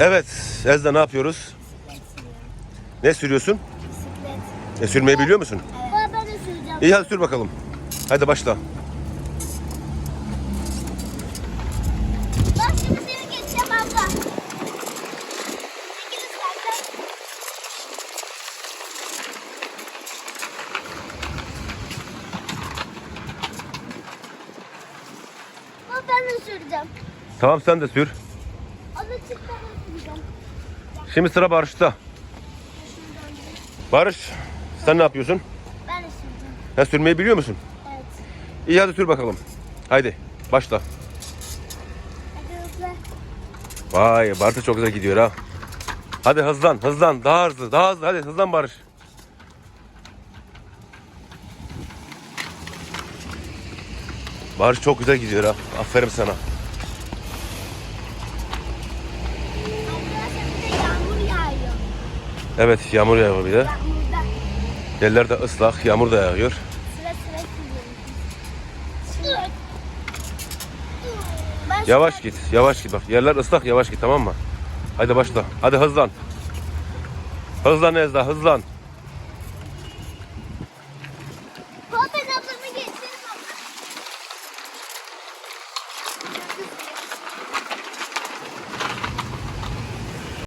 Evet Ezda ne yapıyoruz? Ne sürüyorsun? E, sürmeyi biliyor musun? Baba ben de süreceğim. İyi hadi sür bakalım. Hadi başla. Bak şimdi seni geçeceğim abla. Çekil istersen. Baba ben de süreceğim. Tamam sen de sür. Abla çık ben de süreceğim. Şimdi sıra Barış'ta. Barış sen ne yapıyorsun? Ben de. Ha, sürmeyi biliyor musun? Evet. İyi hadi sür bakalım. Haydi başla. Hadi hızlı. Vay Barış çok güzel gidiyor ha. Hadi hızlan hızlan daha hızlı daha hızlı hadi hızlan Barış. Barış çok güzel gidiyor ha. Aferin sana. Evet yağmur yağıyor bir de. Yerler de ıslak, yağmur da yağıyor. Yavaş git, yavaş git bak. Yerler ıslak, yavaş git tamam mı? Hadi başla. Hadi hızlan. Hızlan Ezda, hızlan. Hop ben.